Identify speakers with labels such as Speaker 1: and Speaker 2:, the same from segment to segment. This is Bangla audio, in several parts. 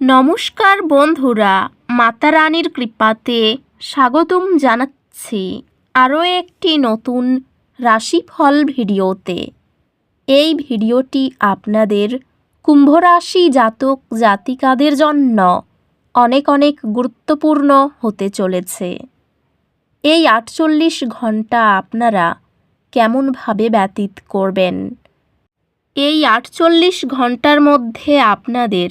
Speaker 1: নমস্কার বন্ধুরা, মাতা রানীর কৃপাতে স্বাগতম জানাচ্ছি আরও একটি নতুন রাশিফল ভিডিওতে। এই ভিডিওটি আপনাদের কুম্ভ রাশি জাতক জাতিকাদের জন্য অনেক অনেক গুরুত্বপূর্ণ হতে চলেছে। এই আটচল্লিশ ঘণ্টা আপনারা কেমনভাবে ব্যতীত করবেন? এই আটচল্লিশ ঘণ্টার মধ্যে আপনাদের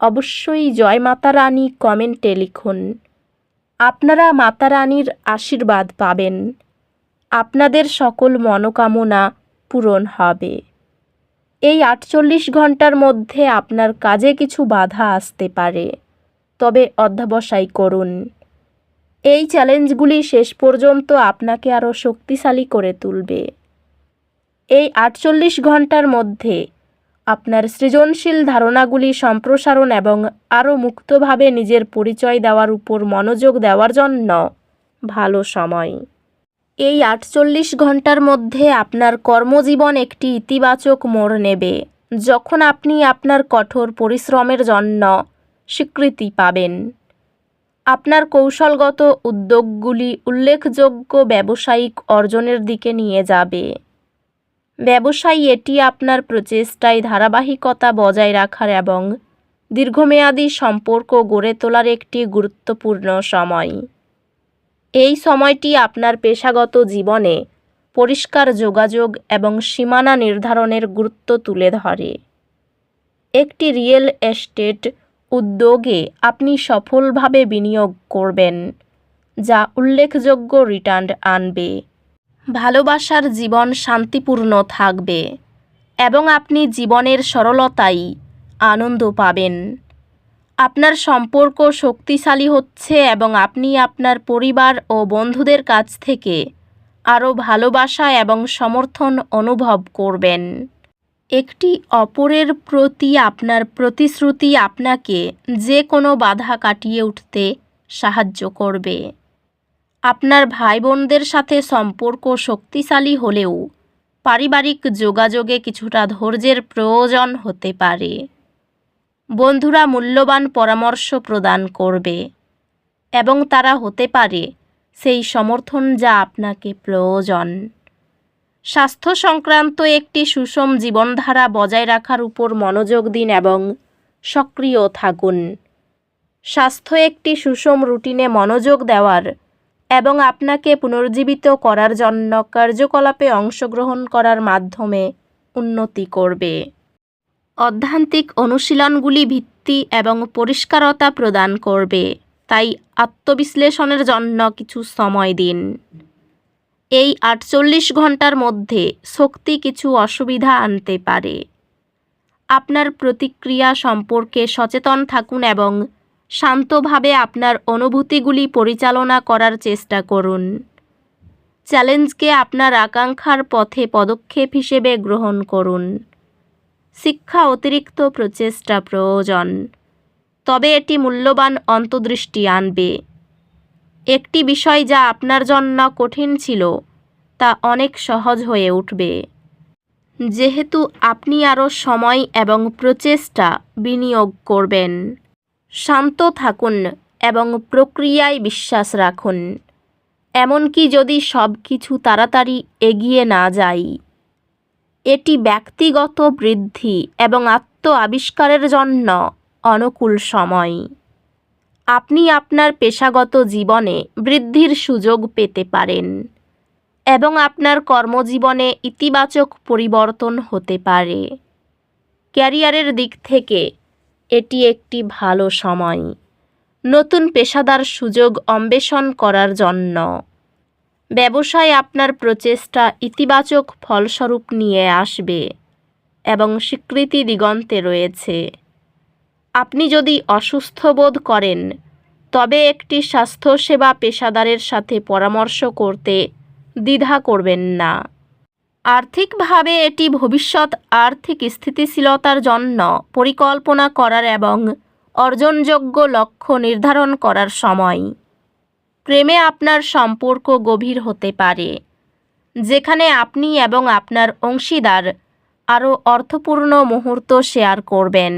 Speaker 1: অবশ্যই জয় মাতা রানী কমেন্টে লিখুন। আপনারা মাতা রানীর আশীর্বাদ পাবেন। আপনাদের সকল মনোকামনা পূরণ হবে। এই আটচল্লিশ ঘণ্টার মধ্যে আপনার কাজে কিছু বাধা আসতে পারে। তবে অধ্যাবসায় করুন। এই চ্যালেঞ্জগুলি শেষ পর্যন্ত আপনাকে আরও শক্তিশালী করে তুলবে। এই আটচল্লিশ ঘণ্টার মধ্যে আপনার সৃজনশীল ধারণাগুলি সম্প্রসারণ এবং আরও মুক্তভাবে নিজের পরিচয় দেওয়ার উপর মনোযোগ দেওয়ার জন্য। ভালো সময়। এই আটচল্লিশ ঘণ্টার মধ্যে আপনার কর্মজীবন একটি ইতিবাচক মোড় নেবে, যখন আপনি আপনার কঠোর পরিশ্রমের জন্য স্বীকৃতি পাবেন। আপনার কৌশলগত উদ্যোগগুলি উল্লেখযোগ্য ব্যবসায়িক অর্জনের দিকে নিয়ে যাবে। ব্যবসায়ী এটি আপনার প্রচেষ্টায় ধারাবাহিকতা বজায় রাখার এবং দীর্ঘমেয়াদী সম্পর্ক গড়ে তোলার একটি গুরুত্বপূর্ণ সময়। এই সময়টি আপনার পেশাগত জীবনে পরিষ্কার যোগাযোগ এবং সীমানা নির্ধারণের গুরুত্ব তুলে ধরে। একটি রিয়েল এস্টেট উদ্যোগে আপনি সফলভাবে বিনিয়োগ করবেন, যা উল্লেখযোগ্য রিটার্ন আনবে। ভালোবাসার জীবন শান্তিপূর্ণ থাকবে এবং আপনি জীবনের সরলতাই আনন্দ পাবেন। আপনার সম্পর্ক শক্তিশালী হচ্ছে এবং আপনি আপনার পরিবার ও বন্ধুদের কাছ থেকে আরও ভালোবাসা এবং সমর্থন অনুভব করবেন। একটি অপরের প্রতি আপনার প্রতিশ্রুতি আপনাকে যে কোনো বাধা কাটিয়ে উঠতে সাহায্য করবে। আপনার ভাই বোনদের সাথে সম্পর্ক শক্তিশালী হলেও পারিবারিক যোগাযোগে কিছুটা ধৈর্যের প্রয়োজন হতে পারে। বন্ধুরা মূল্যবান পরামর্শ প্রদান করবে এবং তারা হতে পারে সেই সমর্থন যা আপনাকে প্রয়োজন। স্বাস্থ্য সংক্রান্ত একটি সুষম জীবনধারা বজায় রাখার উপর মনোযোগ দিন এবং সক্রিয় থাকুন। স্বাস্থ্য একটি সুষম রুটিনে মনোযোগ দেওয়ার এবং আপনাকে পুনর্জীবিত করার জন্য কার্যকলাপে অংশগ্রহণ করার মাধ্যমে উন্নতি করবে। অধ্যান্তিক অনুশীলনগুলি ভিত্তি এবং পরিষ্কারতা প্রদান করবে। তাই আত্মবিশ্লেষণের জন্য কিছু সময় দিন। এই আটচল্লিশ ঘণ্টার মধ্যে শক্তি কিছু অসুবিধা আনতে পারে। আপনার প্রতিক্রিয়া সম্পর্কে সচেতন থাকুন এবং শান্তভাবে আপনার অনুভূতিগুলি পরিচালনা করার চেষ্টা করুন। চ্যালেঞ্জকে আপনার আকাঙ্ক্ষার পথে পদক্ষেপ হিসেবে গ্রহণ করুন। শিক্ষা অতিরিক্ত প্রচেষ্টা প্রয়োজন। তবে এটি মূল্যবান অন্তর্দৃষ্টি আনবে। একটি বিষয় যা আপনার জন্য কঠিন ছিল, তা অনেক সহজ হয়ে উঠবে। যেহেতু আপনি আরও সময় এবং প্রচেষ্টা বিনিয়োগ করবেন। শান্ত থাকুন এবং প্রক্রিয়ায় বিশ্বাস রাখুন। এমনকি যদি সব কিছু তাড়াতাড়ি এগিয়ে না যায়। এটি ব্যক্তিগত বৃদ্ধি এবং আত্ম আবিষ্কারের জন্য অনুকূল সময়। আপনি আপনার পেশাগত জীবনে বৃদ্ধির সুযোগ পেতে পারেন এবং আপনার কর্মজীবনে ইতিবাচক পরিবর্তন হতে পারে। ক্যারিয়ারের দিক থেকে এটি একটি ভালো সময়। নতুন পেশাদার সুযোগ অন্বেষণ করার জন্য। ব্যবসায় আপনার প্রচেষ্টা ইতিবাচক ফলস্বরূপ নিয়ে আসবে এবং স্বীকৃতি দিগন্তে রয়েছে। আপনি যদি অসুস্থ বোধ করেন, তবে একটি স্বাস্থ্যসেবা পেশাদারের সাথে পরামর্শ করতে দ্বিধা করবেন না। আর্থিকভাবে এটি ভবিষ্যৎ আর্থিক স্থিতিশীলতার জন্য পরিকল্পনা করার এবং অর্জনযোগ্য লক্ষ্য নির্ধারণ করার সময়। প্রেমে আপনার সম্পর্ক গভীর হতে পারে, যেখানে আপনি এবং আপনার অংশীদার আরও অর্থপূর্ণ মুহূর্ত শেয়ার করবেন।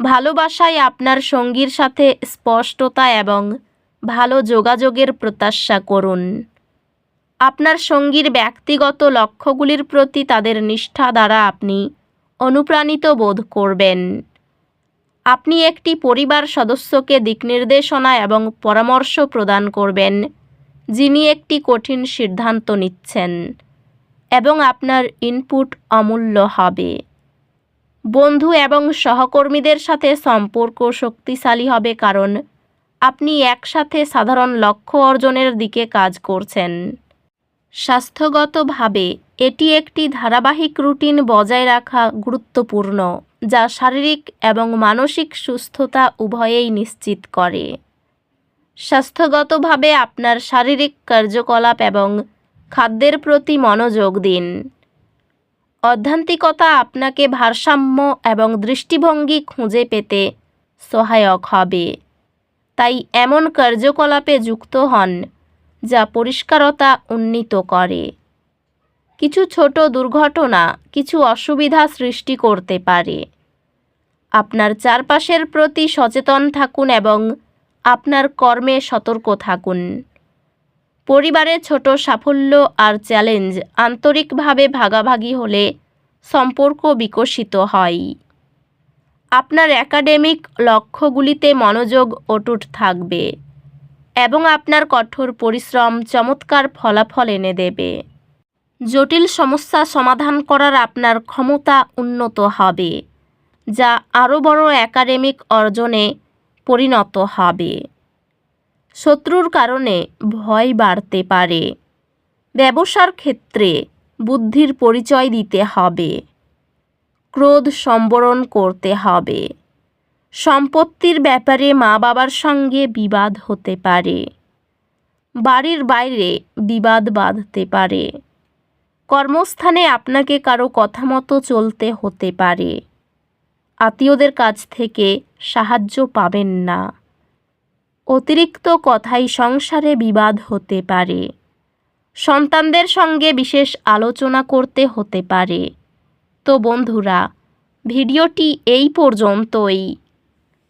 Speaker 1: ভালোবাসায় আপনার সঙ্গীর সাথে স্পষ্টতা এবং ভালো যোগাযোগের প্রত্যাশা করুন। আপনার সঙ্গীর ব্যক্তিগত লক্ষ্যগুলির প্রতি তাদের নিষ্ঠা দ্বারা আপনি অনুপ্রাণিত বোধ করবেন। আপনি একটি পরিবার সদস্যকে দিকনির্দেশনা এবং পরামর্শ প্রদান করবেন, যিনি একটি কঠিন সিদ্ধান্ত নিচ্ছেন এবং আপনার ইনপুট অমূল্য হবে। বন্ধু এবং সহকর্মীদের সাথে সম্পর্ক শক্তিশালী হবে কারণ আপনি একসাথে সাধারণ লক্ষ্য অর্জনের দিকে কাজ করছেন। স্বাস্থ্যগতভাবে এটি একটি ধারাবাহিক রুটিন বজায় রাখা গুরুত্বপূর্ণ, যা শারীরিক এবং মানসিক সুস্থতা উভয়েই নিশ্চিত করে। স্বাস্থ্যগতভাবে আপনার শারীরিক কার্যকলাপ এবং খাদ্যের প্রতি মনোযোগ দিন। অধ্যান্তিকতা আপনাকে ভারসাম্য এবং দৃষ্টিভঙ্গি খুঁজে পেতে সহায়ক হবে। তাই এমন কার্যকলাপে যুক্ত হন যা পরিষ্কারতা উন্নীত করে। কিছু ছোট দুর্ঘটনা কিছু অসুবিধা সৃষ্টি করতে পারে। আপনার চারপাশের প্রতি সচেতন থাকুন এবং আপনার কর্মে সতর্ক থাকুন। পরিবারে ছোট সাফল্য আর চ্যালেঞ্জ আন্তরিকভাবে ভাগাভাগি হলে সম্পর্ক বিকশিত হয়। আপনার একাডেমিক লক্ষ্যগুলিতে মনোযোগ অটুট থাকবে। এবং আপনার কঠোর পরিশ্রম, চমৎকার ফলাফল এনে দেবে। জটিল সমস্যা সমাধান করার আপনার ক্ষমতা উন্নত হবে, যা আরও বড় একাডেমিক অর্জনে পরিণত হবে। শত্রুর কারণে ভয় বাড়তে পারে। ব্যবসার ক্ষেত্রে বুদ্ধির পরিচয় দিতে হবে। ক্রোধ সম্বরণ করতে হবে। সম্পত্তির ব্যাপারে মা বাবার সঙ্গে বিবাদ হতে পারে। বাড়ির বাইরে বিবাদ বাঁধতে পারে। কর্মস্থানে আপনাকে কারও কথা মতো চলতে হতে পারে। আত্মীয়দের কাছ থেকে সাহায্য পাবেন না। অতিরিক্ত কথাই সংসারে বিবাদ হতে পারে। সন্তানদের সঙ্গে বিশেষ আলোচনা করতে হতে পারে। তো বন্ধুরা, ভিডিওটি এই পর্যন্তই।